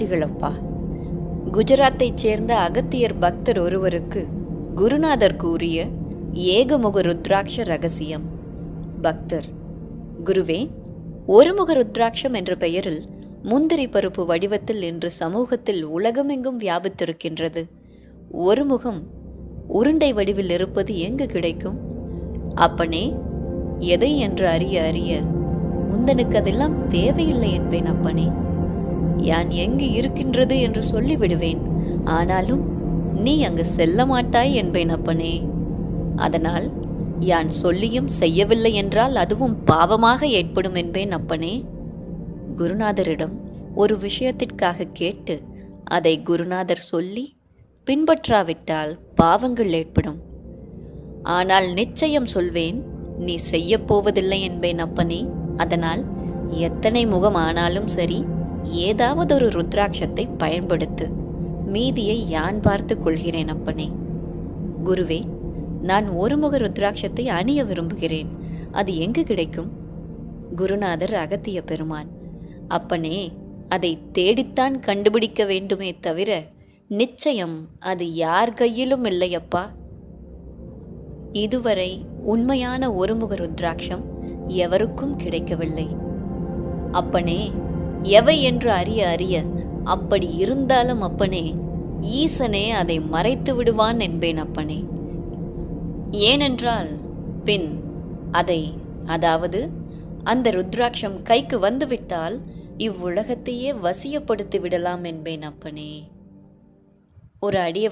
திகழப்பா குஜராத்தைச் சேர்ந்த அகத்தியர் பக்தர் ஒருவருக்கு குருநாதர் கூறிய ஏகமுக ருத்ராட்ச ரகசியம். பக்தர் குருவே ஒருமுக ருத்ராட்சம் என்ற பெயரில் முந்திரி பருப்பு வடிவத்தில் இன்று சமூகத்தில் உலகமெங்கும் வியாபித்திருக்கின்றது. ஒரு முகம் உருண்டை வடிவில் இருப்பது எங்கு கிடைக்கும்? அப்பனே எதை என்று அறிய அறிய முந்தனுக்கு அதெல்லாம் தேவையில்லை என்பேன் அப்பனே. யான் எங்கு இருக்கின்றது என்று சொல்லிவிடுவேன். ஆனாலும் நீ அங்கு செல்ல மாட்டாய் என்பேன் அப்பனே. அதனால் யான் சொல்லியும் செய்யவில்லை என்றால் அதுவும் பாவமாக ஏற்படும் என்பேன் அப்பனே. குருநாதரிடம் ஒரு விஷயத்திற்காக கேட்டு அதை குருநாதர் சொல்லி பின்பற்றாவிட்டால் பாவங்கள் ஏற்படும். ஆனால் நிச்சயம் சொல்வேன் நீ செய்யப் போவதில்லை என்பேன் அப்பனே. அதனால் எத்தனை முகம் ஆனாலும் சரி ஏதாவது ஒரு ருத்ராட்சத்தை பயன்படுத்து மீதியை யான் பார்த்து கொள்கிறேன் அப்பனே. குருவே நான் ஒருமுக ருத்ராட்சத்தை அணிய விரும்புகிறேன். அது எங்கு கிடைக்கும்? குருநாதர் அகத்திய பெருமான் அப்பனே அதை தேடித்தான் கண்டுபிடிக்க வேண்டுமே தவிர நிச்சயம் அது யார் கையிலும் இல்லையப்பா. இதுவரை உண்மையான ஒருமுக ருத்ராட்சம் எவருக்கும் கிடைக்கவில்லை. அப்பனே எவை என்று அறிய அறிய அப்படி இருந்தாலும் அப்பனே ஈசனே அதை மறைத்து விடுவான் என்பேன் அப்பனே. ஏனென்றால் பின் அதை அதாவது அந்த ருத்ராட்சம் கைக்கு வந்துவிட்டால் இவ்வுலகத்தையே வசியப்படுத்தி விடலாம் என்பேன் அப்பனே. ஒரு அடியவர்